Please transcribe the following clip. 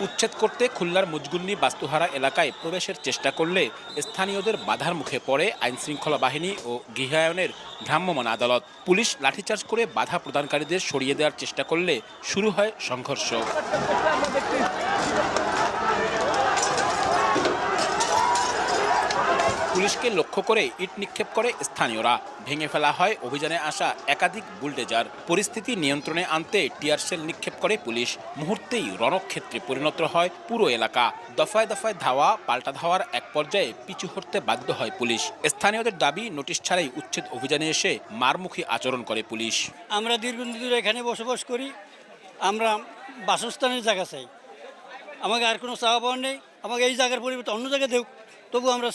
উচ্ছেদ করতে খুলনার মুজগুন্নি বাস্তুহারা এলাকায় প্রবেশের চেষ্টা করলে স্থানীয়দের বাধার মুখে পড়ে আইনশৃঙ্খলা বাহিনী ও গৃহায়নের ভ্রাম্যমান আদালত। পুলিশ লাঠিচার্জ করে বাধা প্রদানকারীদের সরিয়ে দেওয়ার চেষ্টা করলে শুরু হয় সংঘর্ষ। পুলিশকে লক্ষ্য করে ইট নিক্ষেপ করে স্থানীয়রা। ভেঙে ফেলা হয় অভিযানে আসা একাধিক বুলডেজার। পরিস্থিতি নিয়ন্ত্রণে আনতে টিয়ারশেল নিক্ষেপ করে পুলিশ। মুহূর্তেই রণক্ষেত্রে পরিণত হয় পুরো এলাকা। দফায় দফায় ধাওয়া, পাল্টা ধাওয়ার এক পর্যায়ে পিছু হটতে বাধ্য হয় পুলিশ। স্থানীয়দের দাবি, নোটিশ ছাড়াই উচ্ছেদ অভিযানে এসে মারমুখী আচরণ করে পুলিশ। আমরা দীর্ঘদিন ধরে এখানে বসবাস করি। আমরা বাসস্থানের জায়গা চাই। আমাকে আর কোনো চাওয়া পাওয়ার নেই। আমাকে এই জায়গার পরিবর্তে অন্য জায়গায় দেখ তবু আমরা